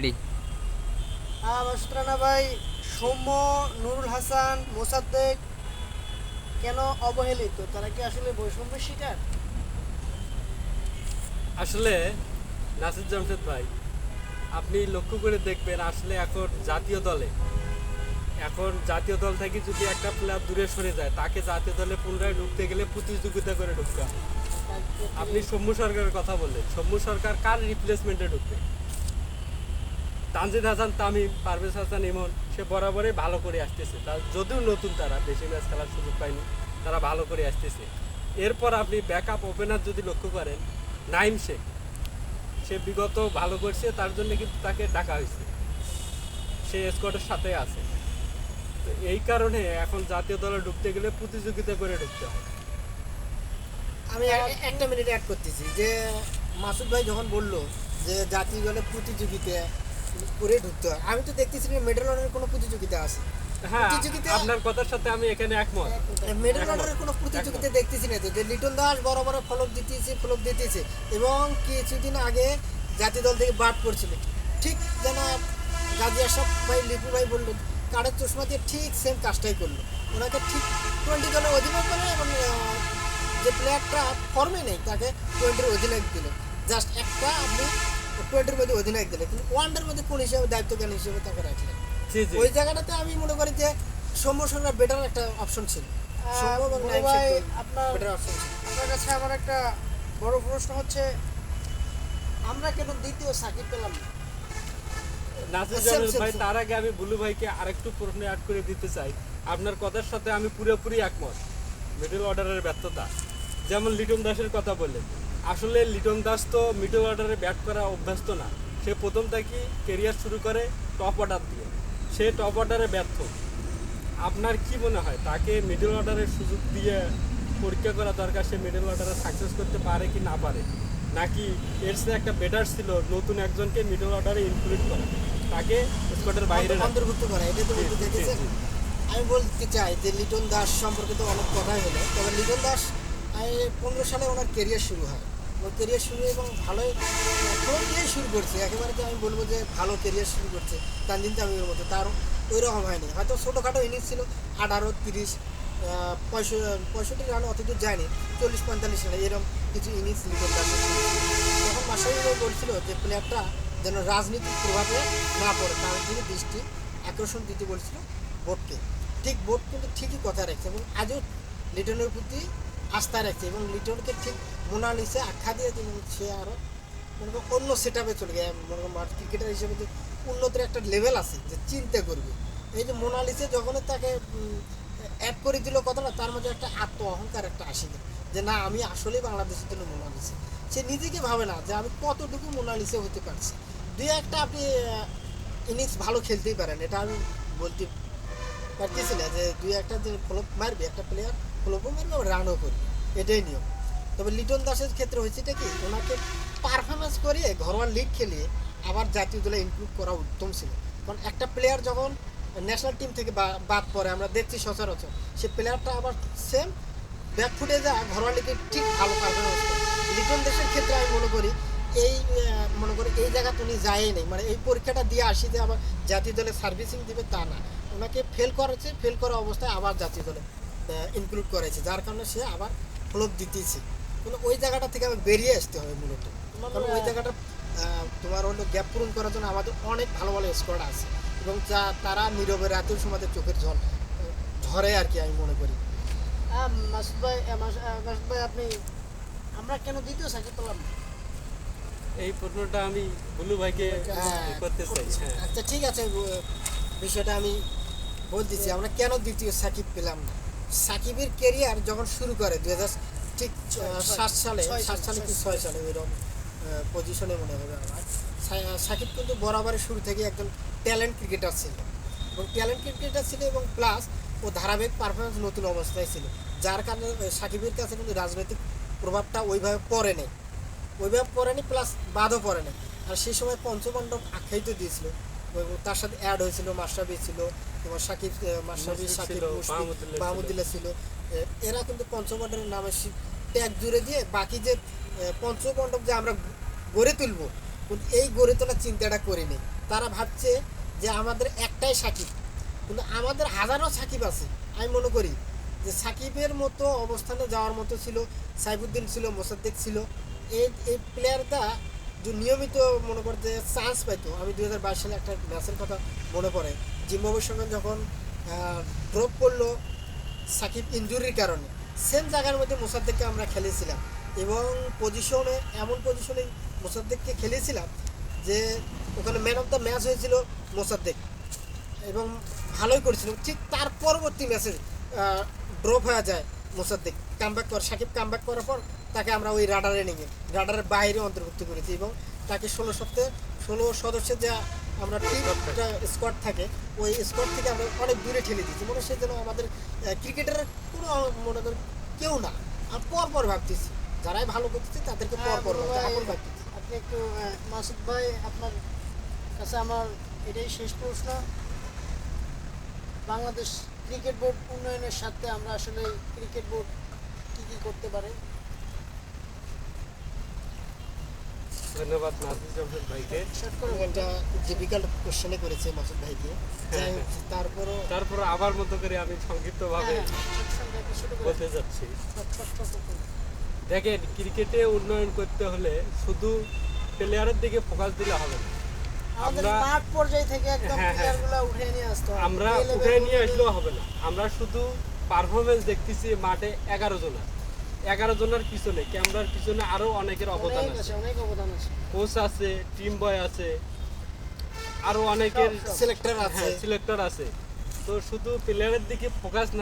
Ready Rana ভাই সৌম্য নুরুল হাসান মোসাদ্দেক কেন অবহেলিত? তারা কি আসলে বৈষম্যের শিকার? আসলে নাসির জামশেদ ভাই আপনি লক্ষ্য করে দেখবেন আসলে এখন জাতীয় দলে এখন জাতীয় দল থেকে যদি একটা প্লেয়ার দূরে সরে যায় তাকে জাতীয় দলে পুনরায় ঢুকতে গেলে প্রতিযোগিতা করে ঢুকতে হয়। আপনি সৌম্য সরকারের কথা বললেন। সৌম্য সরকার কার রিপ্লেসমেন্টে ঢুকবে? তানজিদ হাসান, তামিম, পারভেজ হাসান, ইমন, সে বরাবরই ভালো করে আসতেছে। তার যদিও নতুন তারা, বেশি ম্যাচ খেলার সুযোগ পায়নি, তারা ভালো করে আসতেছে। এরপর আপনি ব্যাকআপ ওপেনার যদি লক্ষ্য করেন, নাইম শেখ। সে বিগত ভালো করছে, তার জন্য কিন্তু তাকে ডাকা হয়েছে। সে স্কোয়াডের সাথে আছে। তো এই কারণে এখন জাতীয় দলে ঢুকতে গেলে প্রতিযোগিতা করে ঢুকতে হয়। আমি একটা মিনিট অ্যাড করতেছি যে মাসুদ ভাই যখন বলল যে জাতীয় দলে প্রতিযোগিতা করে ঢুকতে হয়। আমি তো দেখতেছি না মেডেল অর্ডারের কোনো প্রতিযোগিতা আছে। হ্যাঁ আপনার কথার সাথে আমি এখানে একমত। মেডেল অর্ডারের কোনো প্রতিযোগিতা দেখতেছি না তো। যে লিটন দাস বড় বড় ফলক দিতেছে ফলক দিতেছে। এবং কিছুদিন আগে জাতীয় দল থেকে বাদ করছিল ঠিক যেন গাজী আশরাফ ভাই লিপু ভাই বলল কাঠের চশমা দিয়ে ঠিক সেম কাজটাই করল। ওনাকে ঠিক টোয়েন্টি দলের অধিনায়ক করে এবং যে প্লেয়ারটা ফর্মে নেই তাকে টোয়েন্টির অধিনায়ক দিল জাস্ট একটা আপনি টোয়েন্টির মধ্যে অধিনায়ক দিলে কিন্তু ওয়ানডের মধ্যে কোন হিসেবে দায়িত্ব জ্ঞান হিসেবে তাকে রাখলেন জি জি। ওই জায়গাটাতে আমি মনে করি যে সৌম্য সরকার বেটার একটা অপশন ছিল। আপনার কাছে আমার একটা বড় প্রশ্ন হচ্ছে আমরা কেন দ্বিতীয় সাকিব পেলাম না? ভাই তার আগে আমি বুলু ভাইকে আরেকটু প্রশ্ন অ্যাড করে দিতে চাই। আপনার কথার সাথে আমি পুরোপুরি একমত। মিডল অর্ডারের ব্যর্থতা। যেমন লিটন দাসের কথা বললেন। আসলে লিটন দাস তো মিডল অর্ডারে ব্যাট করা অভ্যস্ত না। সে প্রথম থেকে কেরিয়ার শুরু করে টপ অর্ডার দিয়ে। সে টপ অর্ডারে ব্যর্থ। আপনার কি মনে হয় তাকে মিডল অর্ডারের সুযোগ দিয়ে পরীক্ষা করা দরকার সে মিডল অর্ডারে সাকসেস করতে পারে কি না পারে? নাকি এর চেয়ে একটা বেটার ছিল নতুন একজনকে মিডল অর্ডারে ইনক্লুড করা? তাকে স্কোয়াডের বাইরে অন্তর্ভুক্ত করা এটা তো। আমি বলতে চাই যে লিটন দাস সম্পর্কে তো অনেক কথাই হলো তবে লিটন দাস পনেরো সালে ওনার কেরিয়ার শুরু হয়। কেরিয়ার শুরু এবং ভালোই ফোন দিয়ে শুরু করছে। একেবারে যে আমি বলব যে ভালো কেরিয়ার শুরু করছে তানজিন তামিমের মতো তার ওই রকম হয়নি। হয়তো ছোটোখাটো ইনিংস ছিল, আঠারো, তিরিশ পঁয়ষট্টি রান অতদূর যায়নি, চল্লিশ, পঁয়তাল্লিশ রান এরকম কিছু ইনিংস দাস তখন মাসাই বলছিল যে প্লেয়ারটা যেন রাজনীতির প্রভাবে না পড়ে, তার দিকে দৃষ্টি আকর্ষণ দিতে বলছিল বোর্ডকে ঠিক বোর্ড কিন্তু ঠিকই কথা রাখছে এবং আজও লিটনের প্রতি আস্থা রাখছে এবং লিটনকে ঠিক মোনালিসে আখ্যা দিয়ে এবং সে আরও মনে করো অন্য সেট আপে চলে গেছে। মনে করো ক্রিকেটার হিসেবে যে উন্নতির একটা লেভেল আছে যে চিন্তা করবে। এই যে মোনালিসে যখন তাকে অ্যাড করে দিল কথাটা তার মধ্যে একটা আত্ম অহংকার একটা আসে যে না, আমি আসলেই বাংলাদেশের জন্য মোনালিসে। সে নিজেকে ভাবে না যে আমি কতটুকু মোনালিসে হতে পারছি। দুই একটা আপনি ইনিংস ভালো খেলতেই পারেন, এটা আমি বলতে পারতেছি না যে দুই একটা যে ফ্লপ মারবে একটা প্লেয়ার ফ্লপও মারবে রানও করবে এটাই নিয়ম। তবে লিটন দাসের ক্ষেত্রে হয়েছেটা কি? ওনাকে পারফরমেন্স করিয়ে ঘরোয়া লিগ খেলিয়ে আবার জাতীয় দলে ইনক্লুড করা উত্তম ছিল। কারণ একটা প্লেয়ার যখন ন্যাশনাল টিম থেকে বাদ পড়ে, আমরা দেখছি সচরাচর, সে প্লেয়ারটা আবার সেম ব্যাক ফুটে যা ঘরোয়া লিগে ঠিক ভালো পারফরমেন্স করে। লিটন দেশের ক্ষেত্রে আমি মনে করি, এই মনে করি এই জায়গা উনি যায়ই নেই। মানে এই পরীক্ষাটা দিয়ে আসি যে আবার জাতীয় দলে সার্ভিসিং দিবে তা না। ওনাকে ফেল করেছে ফেল করা অবস্থায় আবার জাতীয় দলে ইনক্লুড করেছে যার কারণে সে আবার ফ্লোপ দিতেছে। কিন্তু ওই জায়গাটা থেকে আমার বেরিয়ে আসতে হবে মূলত। কারণ ওই জায়গাটা তোমার হলো গ্যাপ পূরণ করার জন্য আমাদের অনেক ভালো ভালো স্কোয়াড আছে। এবং যা তারা নীরবে রাতেও সময় চোখের জল ঝরে আর কি আমি মনে করি। মাসুদ ভাই আহ, মাস- আহ, মাসুদ ভাই আপনি আমরা কেন দ্বিতীয় সাকিব পেলাম? এই প্রশ্নটা আমি বুলু ভাইকে হ্যাঁ, করতে চাই। হ্যাঁ। আচ্ছা ঠিক আছে বিষয়টা আমি বলতেছি আমরা কেন দ্বিতীয় সাকিব পেলাম না? সাকিবের কেরিয়ার যখন শুরু করে দুই হাজার ঠিক সাত সালে সাত সালে, কি ছয় সালে ওইরকম পজিশনে মনে হবে আমার। সাকিব কিন্তু বরাবরের শুরু থেকে একজন ট্যালেন্ট ক্রিকেটার ছিল। এবং ট্যালেন্ট ক্রিকেটার ছিল এবং প্লাস ও ধারাবাহিক পারফরমেন্স নতুন অবস্থায় ছিল। যার কারণে সাকিবের কাছে কিন্তু রাজনৈতিক প্রভাবটা ওইভাবে পড়ে নেই। ওইভাবে পড়েনি প্লাস বাদও পড়ে নাই। আর সেই সময় পঞ্চপাণ্ডব আখ্যায়িত দিয়েছিল। তার সাথে অ্যাড হয়েছিল মাস্টারবি ছিল তোমার সাকিব মুশফিক সাকিব মাহমুদুল্লাহ ছিল। এরা কিন্তু পঞ্চপাণ্ডবের নামে ট্যাগ জুড়ে দিয়ে বাকি যে পঞ্চপাণ্ডব যে আমরা গড়ে তুলবো কিন্তু এই গড়ে তোলার চিন্তাটা করিনি। তারা ভাবছে যে আমাদের একটাই সাকিব কিন্তু আমাদের হাজারো সাকিব আছে। আমি মনে করি যে সাকিবের মতো অবস্থানে যাওয়ার মতো ছিল সাইফুদ্দিন ছিল মোসাদ্দেক ছিল। এই এই প্লেয়ারটা নিয়মিত মনে করতে চান্স পাইতো। আমি দুই হাজার বাইশ সালে একটা ম্যাচের কথা মনে পড়ে। জিম্বাবুয়ের সঙ্গে যখন ড্রপ করল সাকিব ইঞ্জুরির কারণে সেম জায়গার মধ্যে মোসাদ্দেককে আমরা খেলেছিলাম। এবং পজিশনে এমন পজিশনে মোসাদ্দেককে খেলেছিলাম যে ওখানে ম্যান অফ দ্য ম্যাচ হয়েছিল মোসাদ্দেক। এবং ভালোই করেছিল। ঠিক তার পরবর্তী ম্যাচে ড্রপ হয়ে যায় মোসাদ্দেক। কামব্যাক কর সাকিব কামব্যাক করার পর তাকে আমরা ওই রাডারে নিয়ে রাডারের বাইরে অন্তর্ভুক্ত করেছি এবং তাকে ষোলো সপ্তাহে ষোলো সদস্যের যা আমরা টিম স্কোয়াড থাকে। ওই স্কোয়াড থেকে আমরা অনেক দূরে ঠেলে দিয়েছি। মনে হচ্ছে যেন আমাদের ক্রিকেটের কোনো মনে করেন কেউ না। আর পর পর ভাবতেছি যারাই ভালো করতেছে তাদেরকে পর হ্যাঁ, পর আপন ভাবতেছি। আপনি একটু মাসুদ ভাই আপনার কাছে আমার এটাই শেষ প্রশ্ন। বাংলাদেশ ক্রিকেট বোর্ড উন্নয়নের সাথে আমরা আসলে ক্রিকেট বোর্ড কী কী করতে পারে? ধন্যবাদ নাজির জামশেদ ভাইকে। কোশ্চেনে করেছে মাসুদ ভাইকে। তারপরও তারপর আবার মতো করে আমি সংক্ষিপ্তভাবে হ্যাঁ, হ্যাঁ, বলতে যাচ্ছি। দেখেন ক্রিকেটে উন্নয়ন করতে হলে শুধু প্লেয়ারের দিকে ফোকাস দিলে হবে না। আমরা- মাঠ পর্যায় থেকে একদম হ্যাঁ, হ্যাঁ। প্লেয়ারগুলো উঠে নিয়ে আসতে আমরা উঠে নিয়ে আসলেও হবে না। আমরা শুধু পারফরমেন্স দেখতেছি মাঠে এগারো জনের এগারো জনের পিছনে ক্যামেরার পিছনে আরও অনেকের অবদান আছে আছে। অনেক অবদান আছে। কোচ আছে টিম বয় আছে আরও অনেকের। সিলেক্টর আছে। হ্যাঁ সিলেক্টর আছে। তো শুধু প্লেয়ারের দিকে ফোকাস না